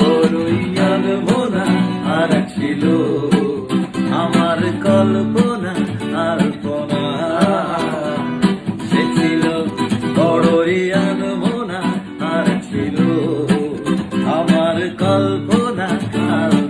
বড়ই আলমোনা আর আমার কল্প কল্পনা কল্পনা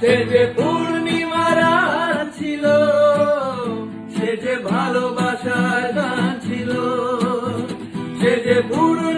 সে যে পূর্ণিমারা ছিল সে যে ভালোবাসা ছিল সে যে পূর্ণ